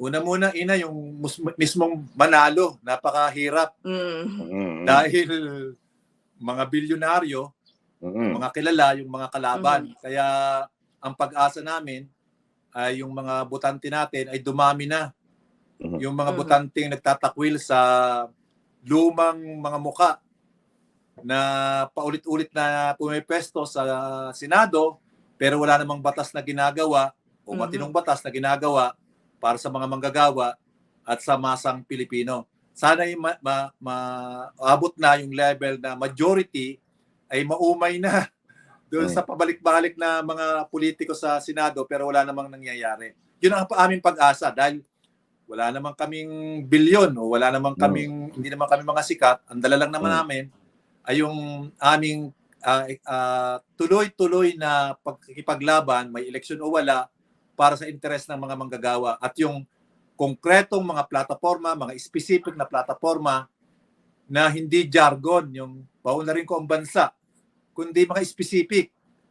Una muna, ina, yung mus- mismong manalo, napakahirap Mm. Mm. dahil mga bilyonaryo, Mm. mga kilala, yung mga kalaban. Kaya ang pag-asa namin ay yung mga butante natin ay dumami na. Mhm. Yung mga butanteng nagtatakwil sa lumang mga muka na paulit-ulit na pumipesto sa Senado pero wala namang batas na ginagawa o Mhm. matinong batas na ginagawa para sa mga manggagawa at sa masang Pilipino. Sana ay ma- ma- maabot na yung level na majority ay maumay na doon sa pabalik-balik na mga politiko sa Senado pero wala namang nangyayari. Yun ang aming pag-asa dahil wala namang kaming bilyon o wala namang kaming hindi naman kami mga sikat. Ang dala lang naman namin ay yung aming ah, ah, tuloy-tuloy na pagkikipaglaban, may eleksyon o wala, para sa interes ng mga manggagawa. At yung konkretong mga plataforma, mga specific na plataforma na hindi jargon, yung paunarin ko ang bansa, kundi mga specific